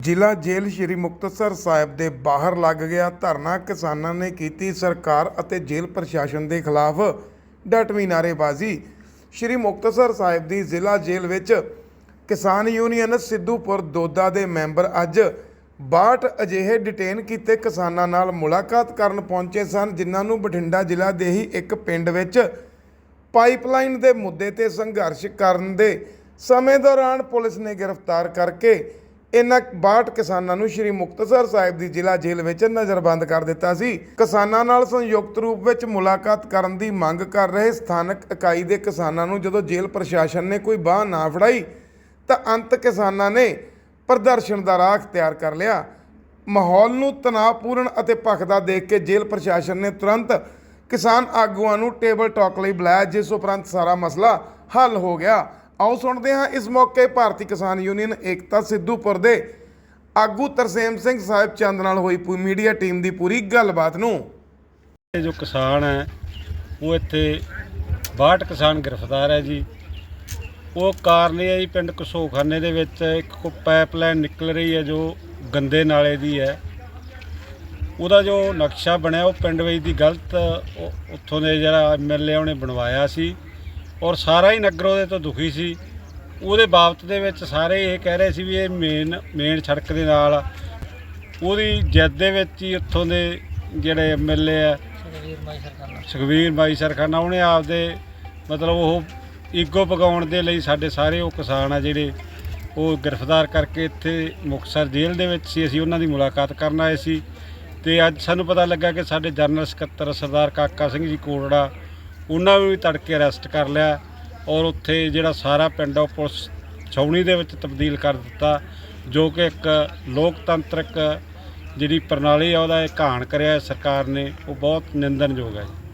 ਜ਼ਿਲ੍ਹਾ ਜੇਲ੍ਹ ਸ਼੍ਰੀ ਮੁਕਤਸਰ ਸਾਹਿਬ ਦੇ ਬਾਹਰ ਲੱਗ ਗਿਆ। ਧਰਨਾ ਕਿਸਾਨਾਂ ਨੇ ਕੀਤੀ ਸਰਕਾਰ ਅਤੇ ਜੇਲ੍ਹ ਪ੍ਰਸ਼ਾਸਨ ਦੇ ਖਿਲਾਫ ਡਟਵੀਂ ਨਾਅਰੇਬਾਜ਼ੀ। ਸ਼੍ਰੀ ਮੁਕਤਸਰ ਸਾਹਿਬ ਦੀ ਜ਼ਿਲ੍ਹਾ ਜੇਲ੍ਹ ਵਿੱਚ ਕਿਸਾਨ ਯੂਨੀਅਨ ਸਿੱਧੂਪੁਰ ਦੋਦਾ ਦੇ ਮੈਂਬਰ ਅੱਜ 62 ਅਜਿਹੇ ਡਿਟੇਨ ਕੀਤੇ ਕਿਸਾਨਾਂ ਨਾਲ ਮੁਲਾਕਾਤ ਕਰਨ ਪਹੁੰਚੇ ਸਨ, ਜਿਨ੍ਹਾਂ ਨੂੰ ਬਠਿੰਡਾ ਜ਼ਿਲ੍ਹਾ ਦੇ ਹੀ ਇੱਕ ਪਿੰਡ ਵਿੱਚ ਪਾਈਪਲਾਈਨ ਦੇ ਮੁੱਦੇ ਤੇ ਸੰਘਰਸ਼ ਕਰਨ ਦੇ ਸਮੇਂ ਦੌਰਾਨ ਪੁਲਿਸ ਨੇ ਗ੍ਰਿਫਤਾਰ ਕਰਕੇ ਇਹਨਾਂ 62 ਕਿਸਾਨਾਂ ਨੂੰ ਸ਼੍ਰੀ ਮੁਕਤਸਰ ਸਾਹਿਬ ਦੀ ਜ਼ਿਲ੍ਹਾ ਜੇਲ੍ਹ ਵਿੱਚ ਨਜ਼ਰਬੰਦ ਕਰ ਦਿੱਤਾ ਸੀ। ਕਿਸਾਨਾਂ ਨਾਲ ਸੰਯੁਕਤ ਰੂਪ ਵਿੱਚ ਮੁਲਾਕਾਤ ਕਰਨ ਦੀ ਮੰਗ ਕਰ ਰਹੇ ਸਥਾਨਕ ਇਕਾਈ ਦੇ ਕਿਸਾਨਾਂ ਨੂੰ ਜਦੋਂ ਜੇਲ੍ਹ ਪ੍ਰਸ਼ਾਸਨ ਨੇ ਕੋਈ ਬਾਹ ਨਾ ਫੜਾਈ, ਤਾਂ ਅੰਤ ਕਿਸਾਨਾਂ ਨੇ ਪ੍ਰਦਰਸ਼ਨ ਦਾ ਰਾਹ ਅਖਤਿਆਰ ਕਰ ਲਿਆ। ਮਾਹੌਲ ਨੂੰ ਤਣਾਅਪੂਰਨ ਅਤੇ ਭਖਦਾ ਦੇਖ ਕੇ ਜੇਲ੍ਹ ਪ੍ਰਸ਼ਾਸਨ ਨੇ ਤੁਰੰਤ ਕਿਸਾਨ ਆਗੂਆਂ ਨੂੰ ਟੇਬਲ ਟਾਕ ਲਈ ਬੁਲਾਇਆ, ਜਿਸ ਉਪਰੰਤ ਸਾਰਾ ਮਸਲਾ ਹੱਲ ਹੋ ਗਿਆ। ਆਓ ਸੁਣਦੇ ਹਾਂ ਇਸ ਮੌਕੇ ਭਾਰਤੀ ਕਿਸਾਨ ਯੂਨੀਅਨ ਏਕਤਾ ਸਿੱਧੂਪੁਰ ਦੇ ਆਗੂ ਤਰਸੇਮ ਸਿੰਘ ਸਾਹਿਬ ਚੰਦ ਨਾਲ ਹੋਈ ਪੂਰੀ ਮੀਡੀਆ ਟੀਮ ਦੀ ਪੂਰੀ ਗੱਲਬਾਤ ਨੂੰ। ਇਹ ਜੋ ਕਿਸਾਨ ਹੈ, ਉਹ ਇੱਥੇ 62 ਕਿਸਾਨ ਗ੍ਰਿਫਤਾਰ ਹੈ ਜੀ। ਉਹ ਕਾਰਨ ਇਹ ਹੈ ਜੀ, ਪਿੰਡ ਕਸੋਖਾਨੇ ਦੇ ਵਿੱਚ ਇੱਕ ਪਾਈਪਲਾਈਨ ਨਿਕਲ ਰਹੀ ਹੈ, ਜੋ ਗੰਦੇ ਨਾਲੇ ਦੀ ਹੈ। ਉਹਦਾ ਜੋ ਨਕਸ਼ਾ ਬਣਿਆ, ਉਹ ਪਿੰਡ ਵਿੱਚ ਦੀ ਗਲਤ ਉੱਥੋਂ ਦੇ ਜਿਹੜਾ ਐਮਐਲਏ ਉਹਨੇ ਬਣਵਾਇਆ ਸੀ। ਔਰ ਸਾਰਾ ਹੀ ਨਗਰ ਉਹਦੇ ਤੋਂ ਦੁਖੀ ਸੀ। ਉਹਦੇ ਬਾਬਤ ਦੇ ਵਿੱਚ ਸਾਰੇ ਇਹ ਕਹਿ ਰਹੇ ਸੀ ਵੀ ਇਹ ਮੇਨ ਮੇਨ ਸੜਕ ਦੇ ਨਾਲ ਉਹਦੀ ਜਿੱਦ ਦੇ ਵਿੱਚ ਹੀ ਉੱਥੋਂ ਦੇ ਜਿਹੜੇ ਐਮਐਲਏ ਆ, ਸੁਖਵੀਰ ਬਾਈ ਸਰਖਾਨਾ, ਉਹਨੇ ਆਪਦੇ ਮਤਲਬ ਉਹ ਈਗੋ ਪਗਾਉਣ ਦੇ ਲਈ ਸਾਡੇ ਸਾਰੇ ਉਹ ਕਿਸਾਨ ਆ ਜਿਹੜੇ ਉਹ ਗ੍ਰਿਫਤਾਰ ਕਰਕੇ ਇੱਥੇ ਮੁਕਤਸਰ ਜੇਲ੍ਹ ਦੇ ਵਿੱਚ ਸੀ। ਅਸੀਂ ਉਹਨਾਂ ਦੀ ਮੁਲਾਕਾਤ ਕਰਨ ਆਏ ਸੀ ਤੇ ਅੱਜ ਸਾਨੂੰ ਪਤਾ ਲੱਗਾ ਕਿ ਸਾਡੇ ਜਨਰਲ ਸਕੱਤਰ ਸਰਦਾਰ ਕਾਕਾ ਸਿੰਘ ਜੀ ਕੋਟੜਾ ਉਹਨਾਂ ਨੂੰ ਵੀ ਤੜਕੇ ਅਰੈਸਟ ਕਰ ਲਿਆ ਔਰ ਉੱਥੇ ਜਿਹੜਾ ਸਾਰਾ ਪਿੰਡ ਉਹ ਪੁਲਿਸ ਛਾਉਣੀ ਦੇ ਵਿੱਚ ਤਬਦੀਲ ਕਰ ਦਿੱਤਾ, ਜੋ ਕਿ ਇੱਕ ਲੋਕਤੰਤਰਕ ਜਿਹੜੀ ਪ੍ਰਣਾਲੀ ਆ ਉਹਦਾ ਇਹ ਘਾਣ ਕਰਿਆ ਸਰਕਾਰ ਨੇ, ਉਹ ਬਹੁਤ ਨਿੰਦਣਯੋਗ ਹੈ ਜੀ।